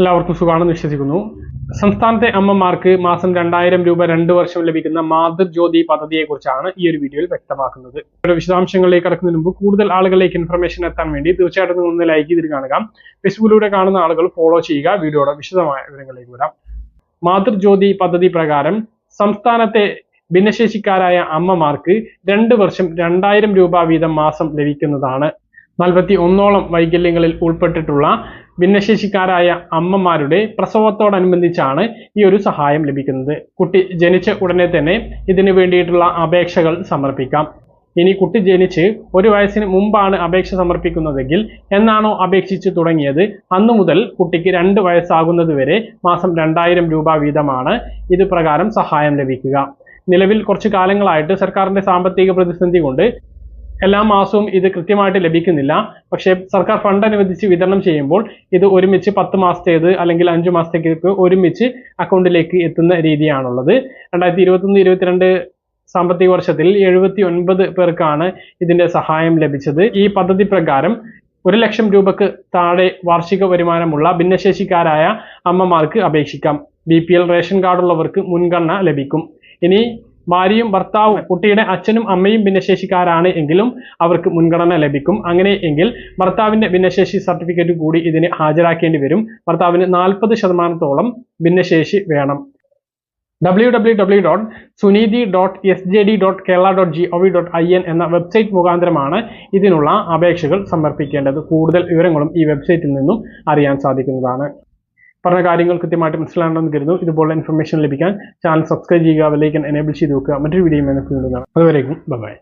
എല്ലാവർക്കും സുഖമാണെന്ന് വിശ്വസിക്കുന്നു. സംസ്ഥാനത്തെ അമ്മമാർക്ക് മാസം രണ്ടായിരം രൂപ രണ്ട് വർഷം ലഭിക്കുന്ന മാതൃജ്യോതി പദ്ധതിയെക്കുറിച്ചാണ് ഈ ഒരു വീഡിയോയിൽ വ്യക്തമാക്കുന്നത്. ഒരു വിശദാംശങ്ങളിലേക്ക് കടക്കുന്നതിന് മുമ്പ് കൂടുതൽ ആളുകളിലേക്ക് ഇൻഫർമേഷൻ എത്താൻ വേണ്ടി തീർച്ചയായിട്ടും നിങ്ങൾ ഒന്ന് ലൈക്ക് ചെയ്തിട്ട് കാണുക. ഫേസ്ബുക്കിലൂടെ കാണുന്ന ആളുകൾ ഫോളോ ചെയ്യുക. വീഡിയോയുടെ വിശദമായ വിവരങ്ങളിലേക്ക് വരാം. മാതൃജ്യോതി പദ്ധതി പ്രകാരം സംസ്ഥാനത്തെ ഭിന്നശേഷിക്കാരായ അമ്മമാർക്ക് രണ്ട് വർഷം രണ്ടായിരം രൂപ വീതം മാസം ലഭിക്കുന്നതാണ്. നാൽപ്പത്തി ഒന്നോളം വൈകല്യങ്ങളിൽ ഉൾപ്പെട്ടിട്ടുള്ള ഭിന്നശേഷിക്കാരായ അമ്മമാരുടെ പ്രസവത്തോടനുബന്ധിച്ചാണ് ഈ ഒരു സഹായം ലഭിക്കുന്നത്. കുട്ടി ജനിച്ച ഉടനെ തന്നെ ഇതിനു വേണ്ടിയിട്ടുള്ള അപേക്ഷകൾ സമർപ്പിക്കാം. ഇനി കുട്ടി ജനിച്ച് ഒരു വയസ്സിന് മുമ്പാണ് അപേക്ഷ സമർപ്പിക്കുന്നതെങ്കിൽ എന്നാണോ അപേക്ഷിച്ച് തുടങ്ങിയത്? അന്നു മുതൽ കുട്ടിക്ക് രണ്ട് വയസ്സാകുന്നത് വരെ മാസം രണ്ടായിരം രൂപ വീതമാണ് ഇത് സഹായം ലഭിക്കുക. നിലവിൽ കുറച്ചു കാലങ്ങളായിട്ട് സർക്കാരിന്റെ സാമ്പത്തിക പ്രതിസന്ധി കൊണ്ട് എല്ലാ മാസവും ഇത് കൃത്യമായിട്ട് ലഭിക്കുന്നില്ല. പക്ഷേ സർക്കാർ ഫണ്ട് അനുവദിച്ച് വിതരണം ചെയ്യുമ്പോൾ ഇത് ഒരുമിച്ച് പത്ത് മാസത്തേത് അല്ലെങ്കിൽ അഞ്ച് മാസത്തേക്ക് ഒരുമിച്ച് അക്കൗണ്ടിലേക്ക് എത്തുന്ന രീതിയാണുള്ളത്. രണ്ടായിരത്തി ഇരുപത്തൊന്ന് ഇരുപത്തിരണ്ട് സാമ്പത്തിക വർഷത്തിൽ എഴുപത്തി ഒൻപത് പേർക്കാണ് ഇതിന്റെ സഹായം ലഭിച്ചത്. ഈ പദ്ധതി പ്രകാരം ഒരു ലക്ഷം രൂപക്ക് താഴെ വാർഷിക വരുമാനമുള്ള ഭിന്നശേഷിക്കാരായ അമ്മമാർക്ക് അപേക്ഷിക്കാം. ബി പി എൽ റേഷൻ കാർഡുള്ളവർക്ക് മുൻഗണന ലഭിക്കും. ഇനി ഭാര്യയും ഭർത്താവും കുട്ടിയുടെ അച്ഛനും അമ്മയും ഭിന്നശേഷിക്കാരാണ് എങ്കിലും അവർക്ക് മുൻഗണന ലഭിക്കും. അങ്ങനെ എങ്കിൽ ഭർത്താവിന്റെ ഭിന്നശേഷി സർട്ടിഫിക്കറ്റ് കൂടി ഇതിന് ഹാജരാക്കേണ്ടി വരും. ഭർത്താവിന് നാൽപ്പത് ശതമാനത്തോളം ഭിന്നശേഷി വേണം. W W W dot Suneethi dot S J D dot Kerala dot G O V dot I N എന്ന വെബ്സൈറ്റ് മുഖാന്തരമാണ് ഇതിനുള്ള അപേക്ഷകൾ സമർപ്പിക്കേണ്ടത്. കൂടുതൽ വിവരങ്ങളും ഈ വെബ്സൈറ്റിൽ നിന്നും അറിയാൻ സാധിക്കുന്നതാണ്. പറഞ്ഞ കാര്യങ്ങൾ കൃത്യമായിട്ട് മനസ്സിലാണെന്ന് കരുതുന്നു. ഇതുപോലുള്ള ഇൻഫർമേഷൻ ലഭിക്കാൻ ചാനൽ സബ്സ്ക്രൈബ് ചെയ്യുക ബെല്ലൈക്കൻ എനേബിൾ ചെയ്ത് വെക്കുക. മറ്റൊരു വീഡിയോ നമുക്ക് വീണ്ടും കാണാം. അതുവരേക്കും ബൈ